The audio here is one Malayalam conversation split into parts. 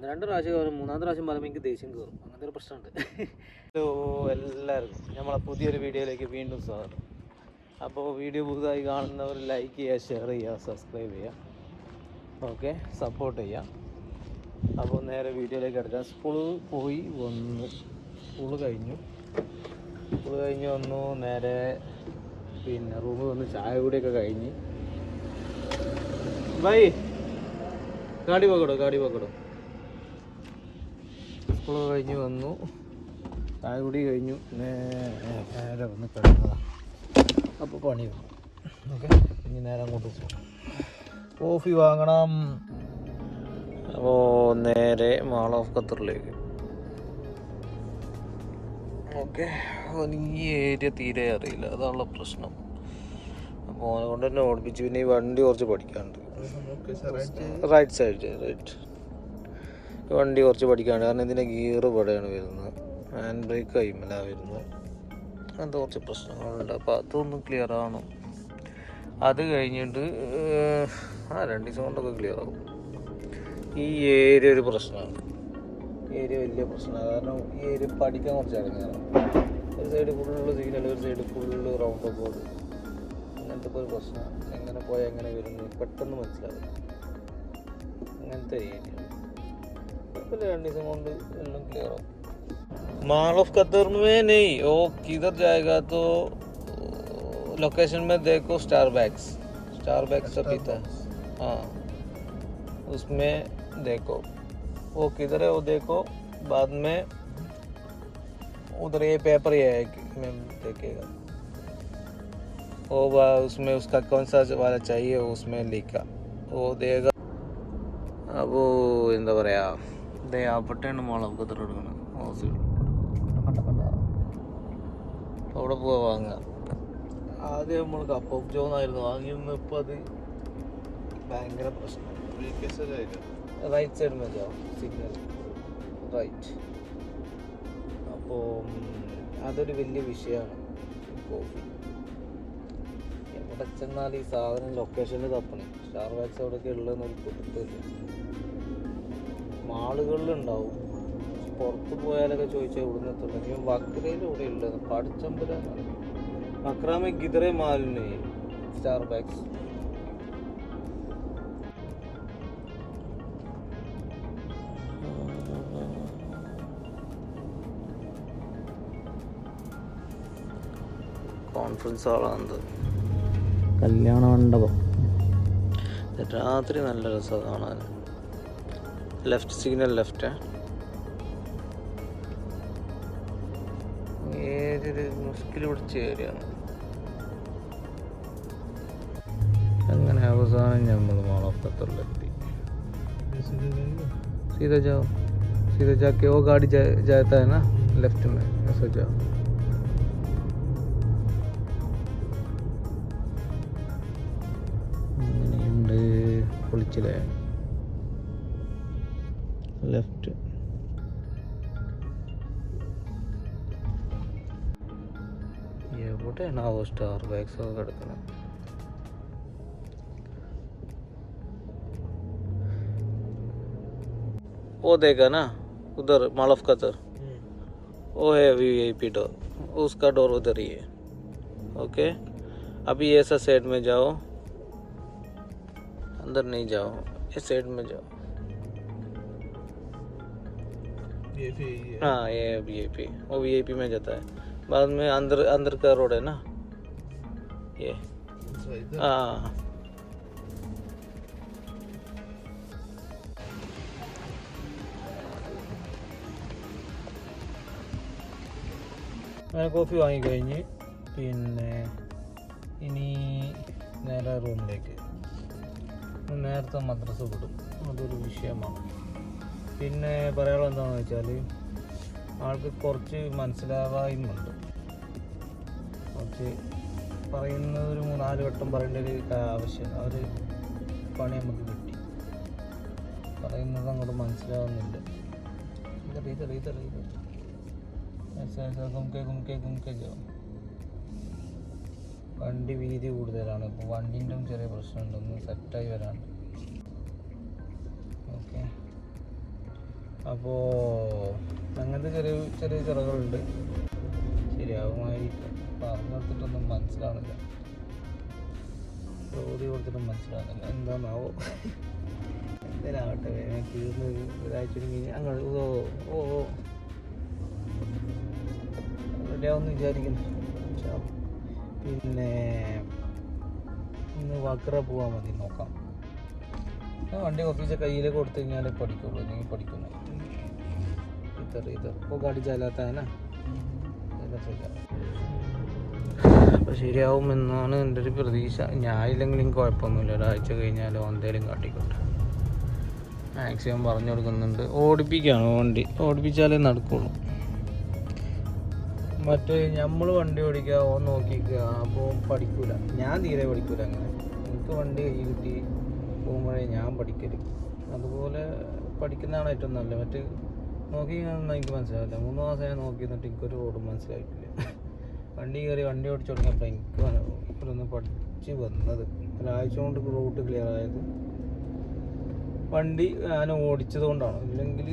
ഒന്ന് രണ്ട് പ്രാവശ്യം കയറും മൂന്നാമത്തെ പ്രാവശ്യം പറയുമ്പോൾ എനിക്ക് ദേഷ്യം കയറും. അങ്ങനത്തെ ഒരു പ്രശ്നമുണ്ട്. ഹലോ എല്ലാവർക്കും. നമ്മളെ പുതിയൊരു വീഡിയോയിലേക്ക് വീണ്ടും സ്വാഗതം. അപ്പോൾ വീഡിയോ പുതുതായി കാണുന്നവർ ലൈക്ക് ചെയ്യുക ഷെയർ ചെയ്യുക സബ്സ്ക്രൈബ് ചെയ്യുക. ഓക്കെ സപ്പോർട്ട് ചെയ്യുക. അപ്പോൾ നേരെ വീഡിയോയിലേക്ക് എടുക്കാം സ്കൂൾ പോയി വന്നു. സ്കൂൾ കഴിഞ്ഞു. സ്കൂൾ കഴിഞ്ഞ് വന്നു നേരെ പിന്നെ റൂമിൽ വന്ന് ചായ കൂടിയൊക്കെ കഴിഞ്ഞ്. ബൈ. Gaadi പക്കടോ Gaadi പക്കടോ. സ്കൂൾ കഴിഞ്ഞ് വന്നു. ചായ കുടി കഴിഞ്ഞു നേരെ വന്ന് കഴിഞ്ഞതാണ് അപ്പോൾ പണി വന്നു. ഓക്കെ? ഇനി നേരെ അങ്ങോട്ട് പോകും കോഫി വാങ്ങണം. അപ്പോൾ നേരെ മാൾ ഓഫ് ഖത്തറിലേക്ക്. ഓക്കെ? ഈ ഏരിയ തീരെ അറിയില്ല. അതാണുള്ള പ്രശ്നം. അപ്പോൾ അതുകൊണ്ട് കൊണ്ട് തന്നെ ഓടിപ്പിച്ച്. പിന്നെ ഈ വണ്ടി കുറച്ച് പഠിക്കാനുണ്ട്. റൈറ്റ് സൈഡ് റൈറ്റ് വണ്ടി കുറച്ച് പഠിക്കാനുണ്ട് കാരണം ഇതിന്റെ ഗിയർ പടയാണ് വരുന്നത്. ഹാൻഡ് ബ്രേക്ക് കൈമല വരുന്നത്. അങ്ങനത്തെ കുറച്ച് പ്രശ്നങ്ങളുണ്ട്. അപ്പോൾ അതൊന്ന് ക്ലിയർ ആവണം. അത് കഴിഞ്ഞിട്ട് ആ രണ്ട് ദിവസം കൊണ്ടൊക്കെ ക്ലിയർ ആവും. ഈ ഏരിയ ഒരു പ്രശ്നമാണ്. ഏരിയ വലിയ പ്രശ്നമാണ്. കാരണം ഈ ഏരിയ പഠിക്കാൻ കുറച്ച് ഇറങ്ങിയാണ് ഒരു സൈഡ് ഫുള്ള് സിഗ്നൽ ഒരു side full round of board അങ്ങനത്തെ ഒരു പ്രശ്നമാണ് എങ്ങനെ പോയാൽ എങ്ങനെ വരുന്നു പെട്ടെന്ന് മനസ്സിലാവും അങ്ങനത്തെ ഏരിയ കുഴപ്പമില്ല രണ്ട് ദിവസം കൊണ്ട് എല്ലാം ക്ലിയർ ആവും माल ऑफ कतर में नहीं वो किधर जाएगा तो लोकेशन में देखो स्टार बैग्स स्टार बैग्स सब पीता है हाँ उसमें देखो वो किधर है वो देखो बाद में उधर ये पेपर ये है कि में देखेगा वो बा- उसमें उसका कौन सा वाला चाहिए वो उसमें लिखा वो देगा അപ്പോൾ എന്താ പറയാ ദേ അവിടെയാണ് മോളെ നമുക്ക് എത്ര എടുക്കണം അവിടെ പോവാ വാങ്ങുക ആദ്യം നമ്മൾ കപ്പ് ഓഫ് ജോൺ ആയിരുന്നു വാങ്ങിയിരുന്നു ഇപ്പം അത് ഭയങ്കര പ്രശ്നം. റൈറ്റ് സൈഡ് മതിയോ സിഗ്നൽ റൈറ്റ് അപ്പോൾ അതൊരു വലിയ വിഷയമാണ്. കോഫി എവിടെ ചെന്നാൽ ഈ സാധനം ലൊക്കേഷനിൽ തപ്പണേ. സ്റ്റാർ ബാക്സ് അവിടെയൊക്കെ ഉള്ളതെന്ന് ഒരു കൊടുത്തില്ല മാളുകളിലുണ്ടാവും. പുറത്ത് പോയാലൊക്കെ ചോദിച്ചാൽ ഇവിടുന്ന് എത്തുള്ളൂ വക്രയിൽ ഇവിടെ ഉള്ളത് പഠിച്ചമ്പലാണ് വക്രാമെ ഗിതറെ മാലിന് സ്റ്റാർ ബാക്സ്. കോൺഫറൻസ് ഹാളാണത് കല്യാണ മണ്ഡപം. രാത്രി നല്ല രസമാണ്. കാണാൻ ലെഫ്റ്റ് സിഗ്നൽ ലെഫ്റ്റ് ഏതൊരു മുസ്കിൽ പിടിച്ച ഏരിയയാണ് അങ്ങനെ അവസാനം നമ്മൾ മാളപ്പത്തറിലെത്തി सीधा जाओ सीधा जाके वो गाड़ी जा, जाता है ना लेफ्ट में ऐसा जाओ അങ്ങനെയുണ്ട് लेफ़्ट ये बोटे ना वो स्टार बैक से करते हैं वो देखा ना उधर मालफ का तर हम्म। वो है वी आई पी डोर उसका डोर उधर ही है। ओके? अभी ऐसा सेट में जाओ। अंदर नहीं जाओ। इस सेट में जाओ। हाँ ये है वी आई पी वो वी आई पी में जाता है बाद में अंदर अंदर का रोड है ना ये हाँ അങ്ങനെ കോഫി വാങ്ങിക്കഴിഞ്ഞ് പിന്നെ ഇനി നേരെ റൂമിലേക്ക് നേരത്തെ മദ്രസ വിടും അതൊരു വിഷയമാണ് പിന്നെ പറയാനുള്ള എന്താണെന്ന് വെച്ചാൽ ആൾക്ക് കുറച്ച് മനസ്സിലാവായ്മുണ്ട് കുറച്ച് പറയുന്നത് ഒരു മൂന്നാൽ വട്ടം പറയേണ്ട ഒരു ആവശ്യം ആ ഒരു പണി നമുക്ക് കിട്ടി. പറയുന്നത് അങ്ങോട്ട് മനസ്സിലാവുന്നില്ല വണ്ടി വീതി കൂടുതലാണ്. ഇപ്പോൾ വണ്ടീന്റെ ചെറിയ പ്രശ്നമുണ്ട്. ഒന്ന് സെറ്റായി വരാനുണ്ട് അപ്പോൾ അങ്ങനത്തെ ചെറിയ ചെറിയ ചിറകളുണ്ട്. ശരിയാവുമായി പറഞ്ഞു കൊടുത്തിട്ടൊന്നും മനസ്സിലാവുന്നില്ല. ചോദ്യം കൊടുത്തിട്ടും മനസ്സിലാവുന്നില്ല. എന്താണാവോ എന്തിനാവട്ടെ വേഗം തീർന്ന് ഒരാഴ്ച അങ്ങോട്ട് ഓ ഓ ഓ. വിചാരിക്കുന്നു. പിന്നെ ഇന്ന് വക്ര പോവാൻ മതി നോക്കാം. വണ്ടി ഓഫീസ് കയ്യിൽ കൊടുത്തു കഴിഞ്ഞാൽ പഠിക്കുള്ളൂ. അല്ലെങ്കിൽ പഠിക്കുന്നു ഇതർ ഇതർ ഇപ്പോൾ ഗാഡി ചാലാത്തതിനാ അപ്പോൾ ശരിയാവും എന്നാണ് എന്റെ ഒരു പ്രതീക്ഷ. ഞാനില്ലെങ്കിലും കുഴപ്പമൊന്നുമില്ല. ഒരാഴ്ച കഴിഞ്ഞാൽ എന്തേലും കാട്ടിക്കോട്ടെ. മാക്സിമം പറഞ്ഞു കൊടുക്കുന്നുണ്ട്. ഓടിപ്പിക്കുകയാണ് വണ്ടി. ഓടിപ്പിച്ചാലേ നടക്കുള്ളൂ. മറ്റേ നമ്മൾ വണ്ടി ഓടിക്കുക ഓ നോക്കിക്കുക അപ്പോൾ പഠിക്കൂല. ഞാൻ തീരെ പഠിക്കൂല അങ്ങനെ. എനിക്ക് വണ്ടി കൈ കിട്ടി. പോകുമ്പോഴേ ഞാൻ പഠിക്കരുത് അതുപോലെ പഠിക്കുന്നതാണ് ഏറ്റവും നല്ലത്. മറ്റ് നോക്കി എനിക്ക് മനസ്സിലാവില്ല. മൂന്ന് മാസം ഞാൻ നോക്കി എന്നിട്ട് എനിക്കൊരു റോഡും മനസ്സിലായിട്ടില്ല. വണ്ടി കയറി വണ്ടി ഓടിച്ചു തുടങ്ങിയപ്പോൾ എനിക്ക് ഇവരൊന്ന് പഠിച്ച് വന്നത്. ഒരാഴ്ച കൊണ്ട് റൂട്ട് ക്ലിയർ ആയത് വണ്ടി ഞാൻ ഓടിച്ചത് കൊണ്ടാണ്. ഇല്ലെങ്കിൽ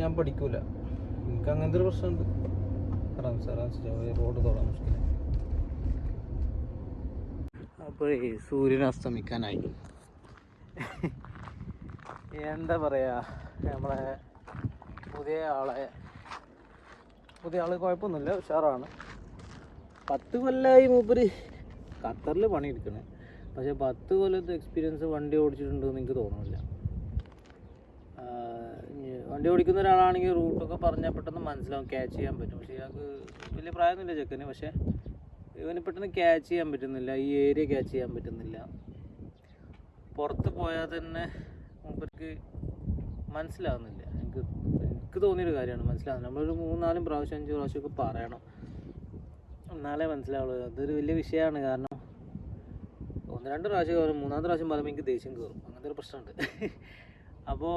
ഞാൻ പഠിക്കൂല. എനിക്ക് അങ്ങനത്തെ ഒരു പ്രശ്നമുണ്ട്. ആറാം സാർ റോഡ് തൊടാൻ മുഷ്കില. അപ്പോഴേ സൂര്യൻ അസ്തമിക്കാനായി. എന്താ പറയാ നമ്മളെ പുതിയ ആളെ പുതിയ ആൾ കുഴപ്പമൊന്നുമില്ല ഉഷാറാണ്. പത്ത് കൊല്ലമായി മൂപ്പര് ഖത്തറിൽ പണിയെടുക്കണേ. പക്ഷെ പത്ത് കൊല്ലത്തെ എക്സ്പീരിയൻസ് വണ്ടി ഓടിച്ചിട്ടുണ്ടെന്ന് എനിക്ക് തോന്നുന്നില്ല. വണ്ടി ഓടിക്കുന്ന ഒരാളാണെങ്കിൽ റൂട്ടൊക്കെ പറഞ്ഞാൽ പെട്ടെന്ന് മനസ്സിലാവും ക്യാച്ച് ചെയ്യാൻ പറ്റും. പക്ഷേ ഇയാൾക്ക് വലിയ പ്രായമൊന്നുമില്ല ചെക്കന്. പക്ഷേ ഇവന് പെട്ടെന്ന് ക്യാച്ച് ചെയ്യാൻ പറ്റുന്നില്ല ഈ ഏരിയ ക്യാച്ച് ചെയ്യാൻ പറ്റുന്നില്ല. പുറത്ത് പോയാൽ തന്നെ മൂപ്പർക്ക് മനസ്സിലാവുന്നില്ല. എനിക്ക് എനിക്ക് തോന്നിയൊരു കാര്യമാണ് മനസ്സിലാവുന്നത് നമ്മളൊരു മൂന്നാലും പ്രാവശ്യം അഞ്ച് പ്രാവശ്യമൊക്കെ പറയണം. എന്നാലേ മനസ്സിലാവുള്ളൂ. അതൊരു വലിയ വിഷയമാണ്. കാരണം ഒന്ന് രണ്ട് പ്രാവശ്യം കയറും. മൂന്നാമത്തെ പ്രാവശ്യം പറയുമ്പോൾ എനിക്ക് ദേഷ്യം കയറും. അങ്ങനത്തെ ഒരു പ്രശ്നമുണ്ട്. അപ്പോൾ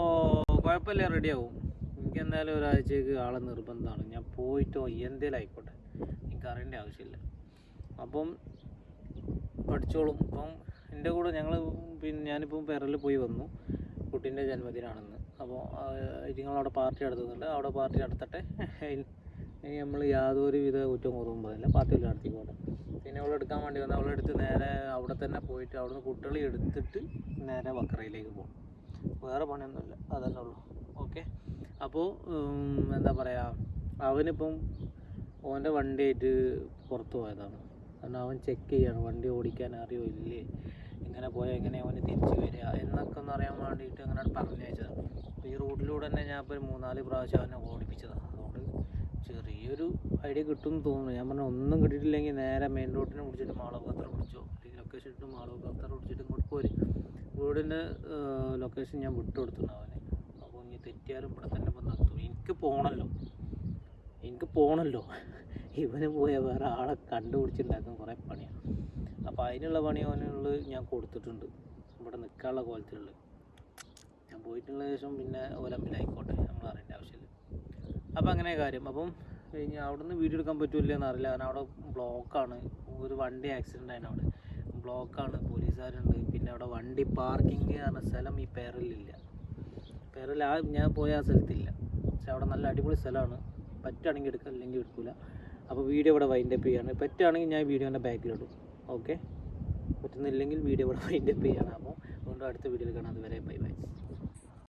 കുഴപ്പമില്ല റെഡിയാവും എനിക്ക് എന്തായാലും ഒരാഴ്ചക്ക് ആളെ നിർബന്ധമാണ്. ഞാൻ പോയിട്ടോ എന്തേലും ആയിക്കോട്ടെ. എനിക്ക് അറിയേണ്ട ആവശ്യമില്ല. അപ്പം പഠിച്ചോളും. ഇപ്പം എന്റെ കൂടെ ഞങ്ങൾ പിന്നെ ഞാനിപ്പം പെരൽ പോയി വന്നു. കുട്ടീന്റെ ജന്മദിനാണെന്ന്. അപ്പോൾ നിങ്ങളവിടെ പാർട്ടി നടത്തുന്നുണ്ട്. അവിടെ പാർട്ടി നടത്തട്ടെ. ഇനി നമ്മൾ യാതൊരു വിധ കുറ്റവും കുറവും പറയില്ല. പാർട്ടി നടത്തിക്കോട്ടെ പിന്നെ അവളെ എടുക്കാൻ വേണ്ടി വന്നു അവളെ എടുത്ത് നേരെ അവിടെ തന്നെ പോയിട്ട് അവിടുന്ന് കുട്ടികളെ എടുത്തിട്ട് നേരെ വക്രയിലേക്ക് പോകും. വേറെ പണിയൊന്നുമില്ല. അതന്നെ ഉള്ളൂ. ഓക്കെ? അപ്പോൾ എന്താ പറയുക അവനിപ്പം ഓന്റെ വണ്ടിയായിട്ട് പുറത്ത് പോയതാണ്. കാരണം അവൻ ചെക്ക് ചെയ്യാണ് വണ്ടി ഓടിക്കാൻ അറിയോ ഇല്ലേ? എങ്ങനെ പോയാൽ എങ്ങനെ അവന് തിരിച്ചു വരിക? എന്നൊക്കെ ഒന്ന് അറിയാൻ വേണ്ടിയിട്ട് അങ്ങനെ പറഞ്ഞയച്ചതാണ് അപ്പോൾ ഈ റൂട്ടിലൂടെ തന്നെ ഞാൻ ഇപ്പോൾ ഒരു മൂന്നാൽ പ്രാവശ്യം അവനെ ഓടിപ്പിച്ചതാണ് അതുകൊണ്ട് ചെറിയൊരു ഐഡിയ കിട്ടും എന്ന് തോന്നുന്നു. ഞാൻ പറഞ്ഞു ഒന്നും കിട്ടിയിട്ടില്ലെങ്കിൽ നേരെ മെയിൻ റോഡിനെ പിടിച്ചിട്ട് മാളവക്കത്ര പിടിച്ചോ? അല്ലെങ്കിൽ ലൊക്കേഷൻ ഇട്ട് മാളവക്കത്ര പിടിച്ചിട്ട് ഇങ്ങോട്ട് പോര്. വീടിന്റെ ലൊക്കേഷൻ ഞാൻ വിട്ടു കൊടുത്തിട്ടുണ്ട് അവന്. അപ്പോൾ ഇനി തെറ്റിയാലും ഇവിടെ തന്നെ വന്ന് നിർത്തും എനിക്ക് പോകണമല്ലോ എനിക്ക് പോകണമല്ലോ ഇവന് പോയ വേറെ ആളെ കണ്ടുപിടിച്ചുണ്ടാക്കാൻ കുറേ പണിയാണ് അപ്പോൾ അതിനുള്ള പണി അവനുള്ള ഞാൻ കൊടുത്തിട്ടുണ്ട്. ഇവിടെ നിൽക്കാനുള്ള കോലത്തിലുള്ള ഞാൻ പോയിട്ടുള്ള ശേഷം പിന്നെ ഒലമ്പിലായിക്കോട്ടെ നമ്മൾ അറിയേണ്ട ആവശ്യമില്ല. അപ്പോൾ അങ്ങനെ കാര്യം. അപ്പം കഴിഞ്ഞ് നിന്ന് വീഡിയോ എടുക്കാൻ പറ്റൂല എന്നറിയില്ല. കാരണം അവിടെ ബ്ലോക്കാണ്. ഒരു വണ്ടി ആക്സിഡന്റ് ആയിരുന്നു അവിടെ. ബ്ലോക്കാണ്. പോലീസുകാരുണ്ട്. പിന്നെ അവിടെ വണ്ടി പാർക്കിംഗ് പറഞ്ഞ സ്ഥലം ഈ പേരലില്ല. പേരൽ ആ ഞാൻ പോയ ആ സ്ഥലത്തില്ല. പക്ഷെ അവിടെ നല്ല അടിപൊളി സ്ഥലമാണ്. പറ്റുകയാണെങ്കിൽ എടുക്കുക അല്ലെങ്കിൽ എടുക്കില്ല അപ്പോൾ വീഡിയോ ഇവിടെ വൈൻഡപ്പ് ചെയ്യാണ് പറ്റുകയാണെങ്കിൽ ഞാൻ വീഡിയോന്റെ ബാക്കിലിടും ഓക്കെ പറ്റുന്നില്ലെങ്കിൽ വീഡിയോ ഇവിടെ വൈൻഡപ്പ് ചെയ്യാണ് അപ്പോൾ അടുത്ത വീഡിയോയിൽ കാണാം. അതുവരെ ബൈ ബൈ